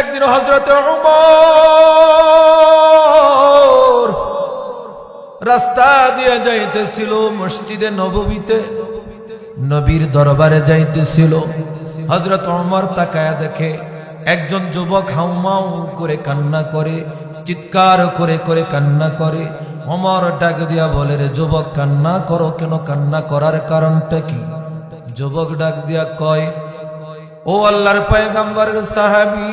একদিন হজরত রাস্তা দিয়ে যাইতেছিল মসজিদে নববীতে, নবীর দরবারে যাইতেছিল। হজরত অমর তাকায়া দেখে একজন যুবক হাউমাউ করে কান্না করে, চিৎকার করে করে কান্না করে। অমর ডাক দিয়া বলে, রে যুবক, কান্না করো কেন? কান্না করার কারণটা কি? যুবক ডাক দিয়া কয়, ও আল্লাহর পয়গাম্বার সাহাবী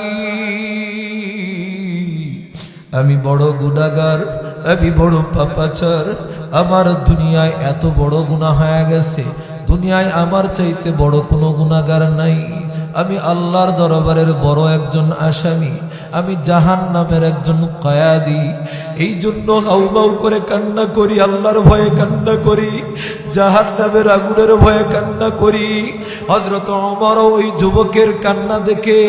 আমি বড় গুনাগার আমি বড় পাপাচার। আমার দুনিয়ায় এত বড় গুণা হয়ে গেছে। দুনিয়ায় আমার চাইতে বড় কোনো গুণাগার নাই। আমি আল্লাহর দরবারের বড় একজন আসামি, আমি জাহান নামের একজন কয়াদি। এই জন্য হাউবাউ করে কান্না করি, আল্লাহর ভয়ে কান্না করি জাহান নামের আগুনের ভয়ে কান্না করি। হজরত অমর ওই যুবকের কান্না দেখে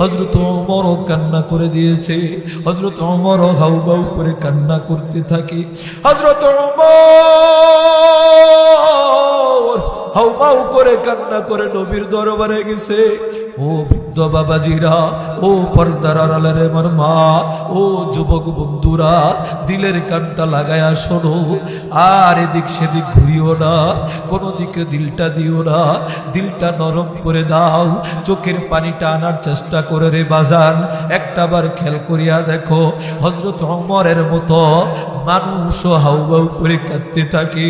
হজরত অমরও কান্না করে দিয়েছে। হজরত অমরও হাউবাউ করে কান্না করতে থাকে। হজরত অমর হাউমাউ করে কান্না করে নবীর দরবারে গেছে। ও বৃদ্ধ বাবাজিরা, ও পর্দার আড়ালের আমার মা, ও যুবক বন্ধুরা, দিলের কানটা লাগায়া শোনো। আর এদিক সেদিক ঘুরিও না, কোনো দিকে দিলটা দিও না। দিলটা নরম করে দাও, চোখের পানিটা আনার চেষ্টা করে রে বাজান। একটাবার খেল করিয়া দেখো হজরত অমরের মতো মানুষও হাউবাউ করে কাঁদতে থাকে।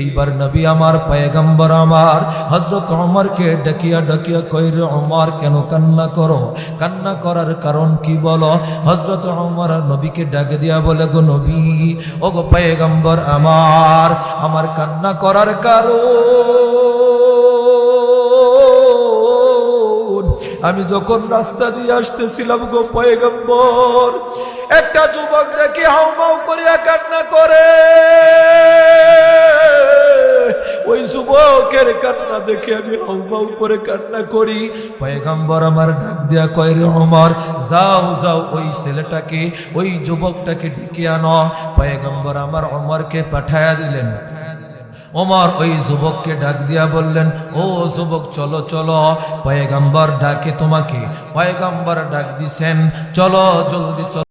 এইবার নবী আমার পায়গাম্বর আমার হজরত অমরকে ডাকিয়া ডাকিয়া কইরে অমর কেন কান্না করো? কান্না করার কারণ কি বলো? হজরত অমর নবীকে ডাকে দিয়া বলে, গো নবী ও গো পায়গাম্বর আমার আমার কান্না করার কারণ, আমি যখন রাস্তা দিয়ে আসতেছিলাম গো পয়গম্বর, একটা যুবক দেখি হাউমাউ করিয়া কান্না করে। ওই যুবকের কান্না দেখে আমি হাউমাউ করে কান্না করি। পয়গম্বর আমার ডাক দিয়া কয়, রে অমর যাও যাও, ওই ছেলেটাকে, ওই যুবকটাকে ডেকে আনো। পয়গম্বর আমার অমরকে পাঠায়া দিলেন। ওমর ওই যুবককে ডাক দিয়া বললেন, ও যুবক, চলো চলো। পয়গাম্বর ডাকে তোমাকে। পয়গাম্বর ডাক দিছেন, চলো, জলদি, চলো।